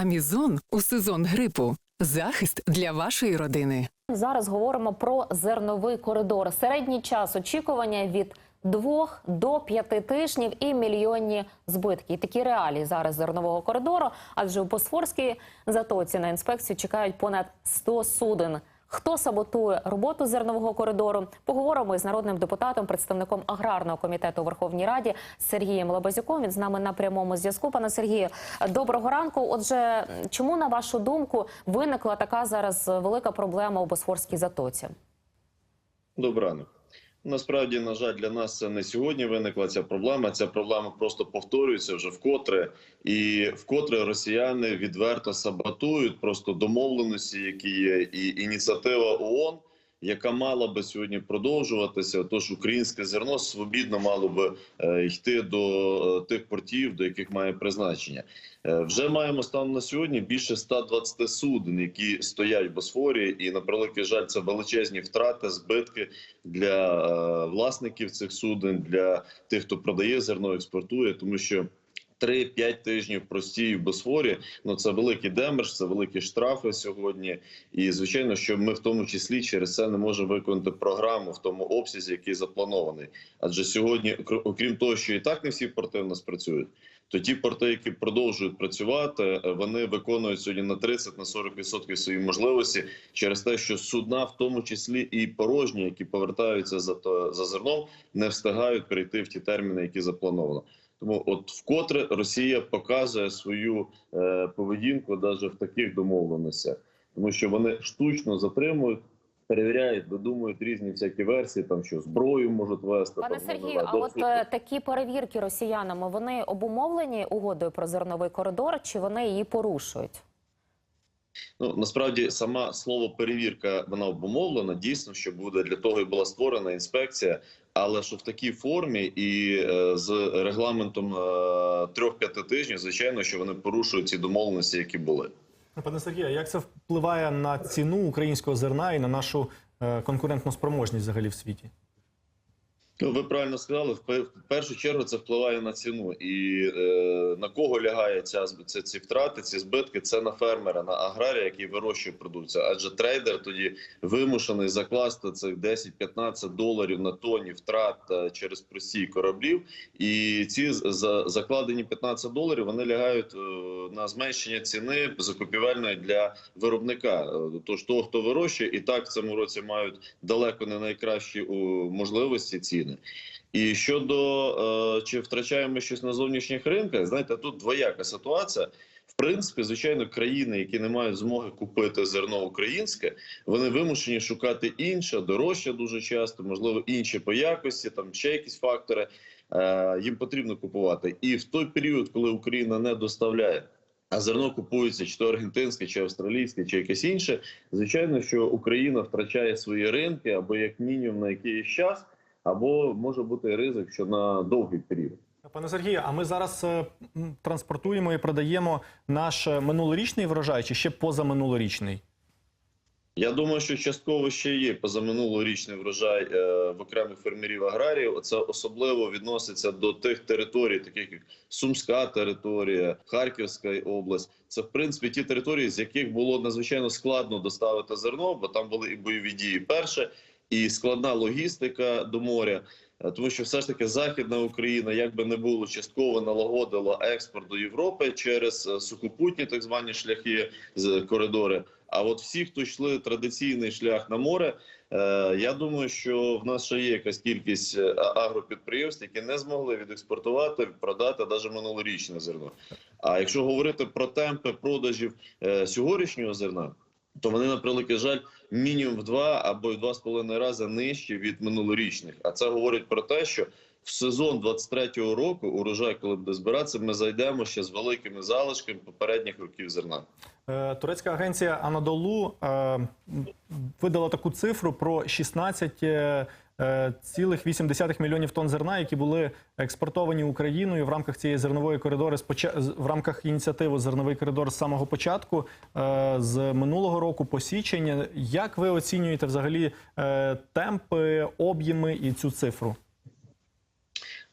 Амізон у сезон грипу. Захист для вашої родини. Зараз говоримо про зерновий коридор. Середній час очікування від двох до п'яти тижнів і мільйонні збитки. Такі реалії зараз зернового коридору, адже у Босфорській затоці на інспекцію чекають понад 100 суден. Хто саботує роботу зернового коридору? Поговоримо із народним депутатом, представником аграрного комітету у Верховній Раді Сергієм Лабазюком. Він з нами на прямому зв'язку. Пане Сергію, доброго ранку. Отже, чому на вашу думку виникла така зараз велика проблема у Босфорській затоці? Добрий ранок. Насправді, на жаль, для нас це не сьогодні виникла ця проблема. Ця проблема просто повторюється вже вкотре, і вкотре росіяни відверто саботують просто домовленості, які є, і ініціатива ООН, яка мала би сьогодні продовжуватися. Тож українське зерно свобідно мало би е, йти до е, тих портів, до яких має призначення. Е, Вже маємо станом на сьогодні більше 120 суден, які стоять в Босфорі, і на превеликий жаль, це величезні втрати, збитки для власників цих суден, для тих, хто продає зерно, експортує, тому що. 3-5 тижнів простій в Босфорі. Ну це великий демерж, це великі штрафи сьогодні. І звичайно, що ми в тому числі через це не можемо виконати програму в тому обсязі, який запланований. Адже сьогодні, окр- окрім того, що і так не всі порти в нас працюють, то ті порти, які продовжують працювати, е, вони виконують сьогодні на 30 на 40% свої можливості через те, що судна, в тому числі і порожні, які повертаються за за зерном, не встигають перейти в ті терміни, які заплановано. Тому, от вкотре Росія показує свою е, поведінку навіть в таких домовленостях, тому що вони штучно затримують, перевіряють, додумують різні всякі версії, там що зброю можуть вести. Пане там, Сергію, а от е, такі перевірки росіянами вони обумовлені угодою про зерновий коридор, чи вони її порушують? Ну насправді сама слово перевірка вона обумовлена. Дійсно, що буде для того, і була створена інспекція, але що в такій формі і е, з регламентом е, трьох-п'яти тижнів, звичайно, що вони порушують ці домовленості, які були. Пане Сергію, як це впливає на ціну українського зерна і на нашу е, конкурентну спроможність взагалі в світі? Ну, ви правильно сказали. В першу чергу це впливає на ціну, і е, на кого лягає ця це ці втрати, ці збитки? Це на фермера, на аграрія, який вирощує продукцію. Адже трейдер тоді вимушений закласти цих 10-15 доларів на тоні втрат е, через простій кораблів. І ці за закладені 15 доларів вони лягають е, на зменшення ціни закупівельної для виробника. Е, Тож того, хто вирощує, і так в цьому році мають далеко не найкращі у, можливості ціни. І щодо е, чи втрачаємо щось на зовнішніх ринках, знаєте, тут двояка ситуація. В принципі, звичайно, країни, які не мають змоги купити зерно українське, вони вимушені шукати інше, дорожче дуже часто, можливо, інші по якості, там ще якісь фактори. Е, їм потрібно купувати. І в той період, коли Україна не доставляє. А зерно купується чи то аргентинське, чи австралійське, чи якесь інше. Звичайно, що Україна втрачає свої ринки або як мінімум на якийсь час, або може бути ризик, що на довгий період. Пане Сергію, а ми зараз е, транспортуємо і продаємо наш е, минулорічний врожай чи ще позаминулорічний? Я думаю, що частково ще є позаминулорічний врожай е, в окремих фермерів аграріїв. Це особливо відноситься до тих територій, таких як Сумська територія, Харківська область. Це в принципі ті території, з яких було надзвичайно складно доставити зерно, бо там були і бойові дії перше, і складна логістика до моря. Е, Тому що все ж таки Західна Україна, як би не було, частково налагодила експорт до Європи через е, сухопутні так звані шляхи коридори. А от всі, хто йшли традиційний шлях на море, е, я думаю, що в нас ще є якась кількість агропідприємств, які не змогли відекспортувати, продати навіть минулорічне зерно. А якщо говорити про темпи продажів сьогоднішнього зерна, то вони на превеликий жаль мінімум в два або в два з половиною рази нижчі від минулорічних. А це говорить про те, що в сезон 23-го року урожай, коли буде збиратися, ми зайдемо ще з великими залишками попередніх років зерна. Е, Турецька агенція Анадолу е, видала таку цифру про 16 е, е, цілих 80 мільйонів тонн зерна, які були експортовані Україною в рамках цієї зернової коридори в рамках ініціативи Зерновий коридор з самого початку е, з минулого року по січень. Як ви оцінюєте взагалі е, темпи, об'єми і цю цифру?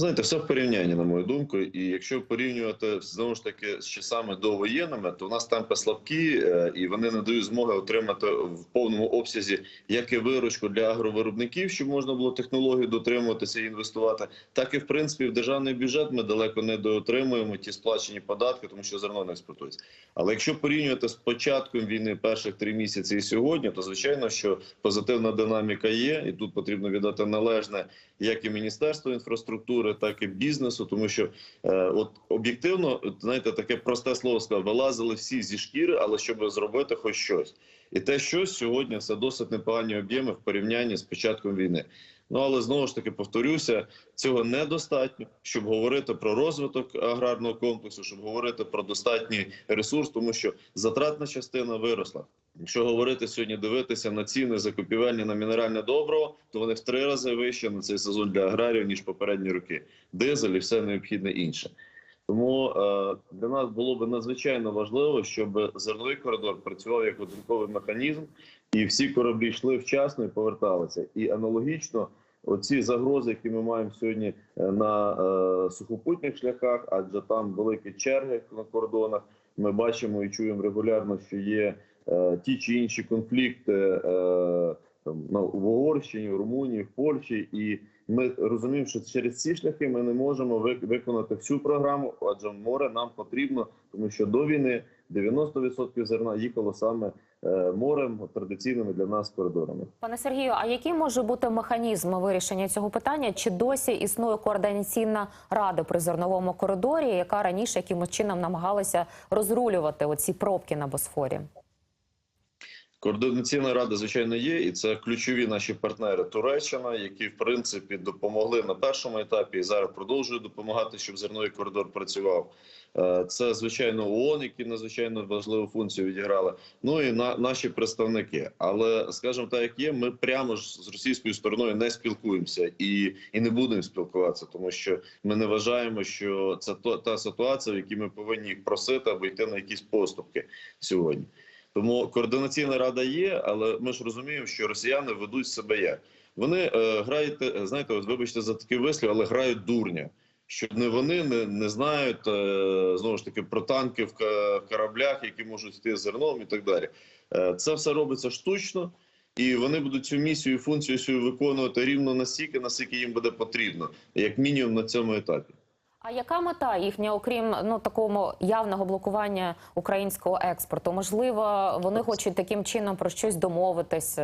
Знаєте, все в порівнянні, на мою думку. І якщо порівнювати знову ж таки з часами довоєнними, то у нас темпи слабкі, е, і вони не дають змоги отримати в повному обсязі як і виручку для агровиробників, щоб можна було технологію дотримуватися і інвестувати, так і в принципі в державний бюджет ми далеко не доотримуємо ті сплачені податки, тому що зерно не експортується. Але якщо порівнювати з початком війни перших три місяці і сьогодні, то звичайно, що позитивна динаміка є, і тут потрібно віддати належне як і Міністерству інфраструктури, так і бізнесу, тому що е, от об'єктивно, знаєте, таке просте слово сказав, вилазили всі зі шкіри, але щоб зробити хоч щось. І те щось сьогодні це досить непогані об'єми в порівнянні з початком війни. Ну але знову ж таки повторюся, цього недостатньо, щоб говорити про розвиток аграрного комплексу, щоб говорити про достатній ресурс, тому що затратна частина виросла. Якщо говорити сьогодні, дивитися на ціни закупівельні на мінеральне добро, то вони в три рази вищі на цей сезон для аграріїв ніж попередні роки. Дизель і все необхідне інше. Тому е, для нас було б надзвичайно важливо, щоб зерновий коридор працював як оцінковий механізм, і всі кораблі йшли вчасно і поверталися. І аналогічно, оці загрози, які ми маємо сьогодні е, на е, сухопутних шляхах, адже там великі черги на кордонах. Ми бачимо і чуємо регулярно, що є е, ті чи інші конфлікти е, там на в Угорщині, в Румунії, в Польщі, і ми розуміємо, що через ці шляхи ми не можемо вик- виконати всю програму, адже море нам потрібно, тому що до війни 90% зерна їхало саме морем традиційними для нас коридорами. Пане Сергію, а який може бути механізм вирішення цього питання? Чи досі існує координаційна рада при зерновому коридорі, яка раніше якимось чином намагалася розрулювати оці пробки на Босфорі? Координаційна рада, звичайно, є, і це ключові наші партнери Туреччина, які в принципі допомогли на першому етапі і зараз продовжують допомагати, щоб зерновий коридор працював. Е, Це звичайно ООН, які надзвичайно важливу функцію відіграли. Ну і на наші представники. Але скажімо так, як є, ми прямо ж з російською стороною не спілкуємося і, і не будемо спілкуватися, тому що ми не вважаємо, що це то та ситуація, в якій ми повинні їх просити або йти на якісь поступки сьогодні. Тому координаційна рада є, але ми ж розуміємо, що росіяни ведуть себе як вони е, грають, знаєте, от вибачте за такий вислів, але грають дурня. Що не вони не, не знають е, знову ж таки про танки в кораблях, які можуть йти зерном і так далі. Е, це все робиться штучно, і вони будуть цю місію і функцію свою виконувати рівно настільки, наскільки їм буде потрібно, як мінімум на цьому етапі. А яка мета їхня, окрім ну такого явного блокування українського експорту? Можливо, вони хочуть таким чином про щось домовитись.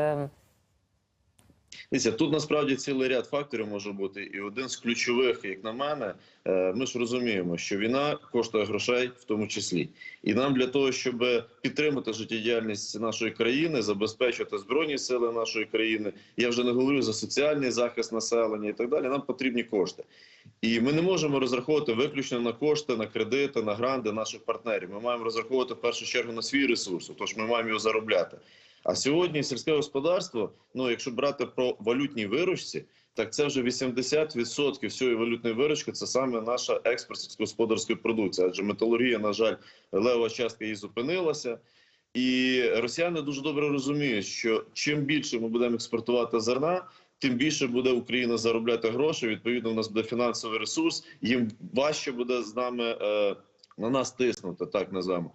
Дивіться, тут насправді цілий ряд факторів може бути, і один з ключових, як на мене, е, ми ж розуміємо, що війна коштує грошей, в тому числі, і нам для того, щоб підтримати життєдіяльність нашої країни, забезпечити збройні сили нашої країни. Я вже не говорю за соціальний захист населення і так далі. Нам потрібні кошти, і ми не можемо розраховувати виключно на кошти, на кредити, на гранди наших партнерів. Ми маємо розраховувати в першу чергу на свій ресурс, тож ми маємо його заробляти. А сьогодні сільське господарство, ну якщо брати про валютні виручці, так це вже 80% всієї валютної виручки. Це саме наша експорт сільськогосподарської продукції. Адже металургія, на жаль, лева частка її зупинилася. І росіяни дуже добре розуміють, що чим більше ми будемо експортувати зерна, тим більше буде Україна заробляти гроші. Відповідно, у нас буде фінансовий ресурс. Їм важче буде з нами е, на нас тиснути, так називаємо.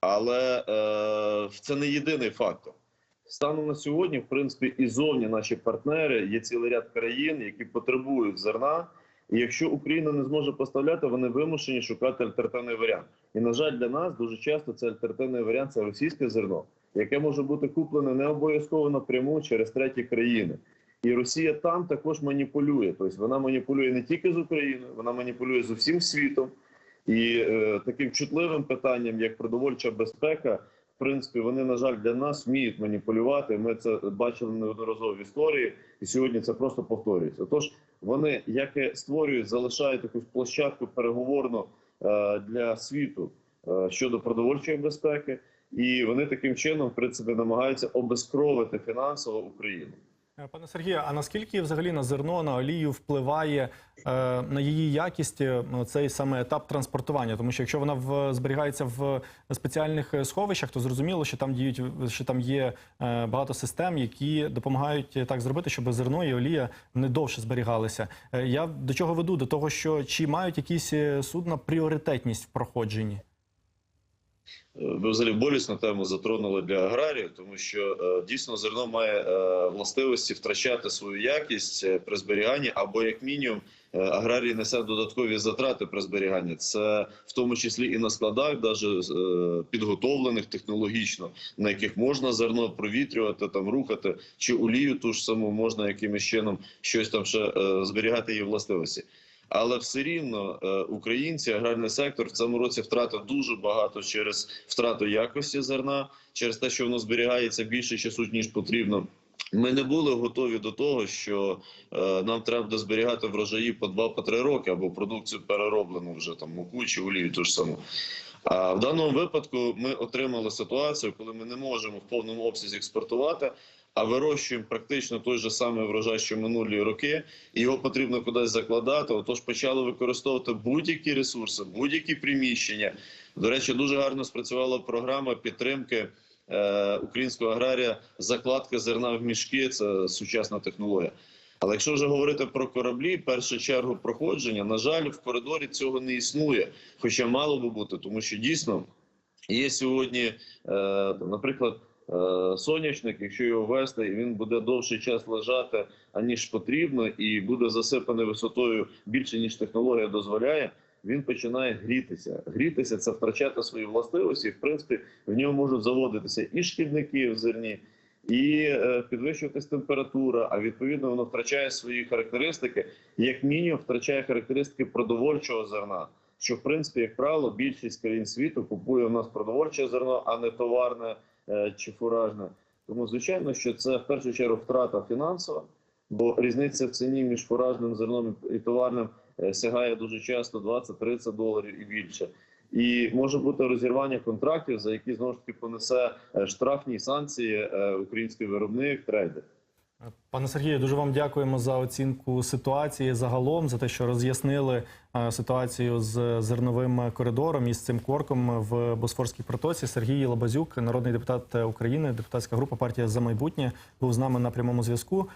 Але е, це не єдиний фактор. Станом на сьогодні, в принципі, і зовні наші партнери є цілий ряд країн, які потребують зерна. І якщо Україна не зможе поставляти, вони вимушені шукати альтернативний варіант. І на жаль, для нас дуже часто це альтернативний варіант це російське зерно, яке може бути куплене не обов'язково напряму через треті країни. І Росія там також маніпулює. Тобто вона маніпулює не тільки з Україною, вона маніпулює з усім світом. І е, таким чутливим питанням, як продовольча безпека, принципі, вони на жаль для нас вміють маніпулювати. Ми це бачили неодноразово в історії, і сьогодні це просто повторюється. Тож вони як і створюють, залишають якусь площадку переговорну е, для світу е, щодо продовольчої безпеки, і вони таким чином, в принципі, намагаються обезкровити фінансово Україну. Е, Пане Сергію, а наскільки взагалі на зерно, на олію впливає е, на її якість е, цей саме етап транспортування? Тому що якщо вона в, зберігається в спеціальних е, сховищах, то зрозуміло, що там діють що там є е, багато систем, які допомагають так зробити, щоб зерно і олія не довше зберігалися. Е, я до чого веду? До того, що чи мають якісь судна пріоритетність в проходженні? Ви взагалі болісну тему затронули для аграріїв, тому що е, дійсно зерно має е, властивості втрачати свою якість е, при зберіганні, або як мінімум е, аграрії несе додаткові затрати при зберіганні. Це в тому числі і на складах, навіть е, підготовлених технологічно, на яких можна зерно провітрювати, там рухати, чи олію ту ж саму можна якимось чином щось там ще е, зберігати її властивості. Але все рівно е, українці, аграрний сектор в цьому році втратив дуже багато через втрату якості зерна, через те, що воно зберігається більше часу ніж потрібно. Ми не були готові до того, що е, нам треба зберігати врожаї по 2-3 роки або продукцію перероблену вже там муку чи олію ту ж саму. А в даному випадку ми отримали ситуацію, коли ми не можемо в повному обсязі експортувати, а вирощуємо практично той же самий врожай, що минулі роки, і його потрібно кудись закладати. Отож почали використовувати будь-які ресурси, будь-які приміщення. До речі, дуже гарно спрацювала програма підтримки е, українського аграрія закладки зерна в мішки. Це сучасна технологія. Але якщо вже говорити про кораблі, в першу чергу проходження, на жаль, в коридорі цього не існує, хоча мало би бути, тому що дійсно є сьогодні, е, наприклад, е, сонячник, якщо його ввести, і він буде довший час лежати, аніж потрібно, і буде засипаний висотою більше ніж технологія дозволяє. Він починає грітися. Грітися це втрачати свої властивості. В принципі, в нього можуть заводитися і шкідники в зерні, і е, підвищуватись температура. А відповідно воно втрачає свої характеристики, як мінімум втрачає характеристики продовольчого зерна. Що в принципі, як правило, більшість країн світу купує у нас продовольче зерно, а не товарне чи фуражне. Тому звичайно, що це в першу чергу втрата фінансова, бо різниця в ціні між фуражним зерном і товарним е, сягає дуже часто 20-30 доларів і більше. І може бути розірвання контрактів, за які знову ж таки понесе е, штрафні санкції е, український виробник, трейдер. Пане Сергію, дуже вам дякуємо за оцінку ситуації загалом, за те, що роз'яснили е, ситуацію з зерновим коридором і з цим корком в Босфорській протоці. Сергій Лабазюк, народний депутат України, депутатська група партія за майбутнє, був з нами на прямому зв'язку.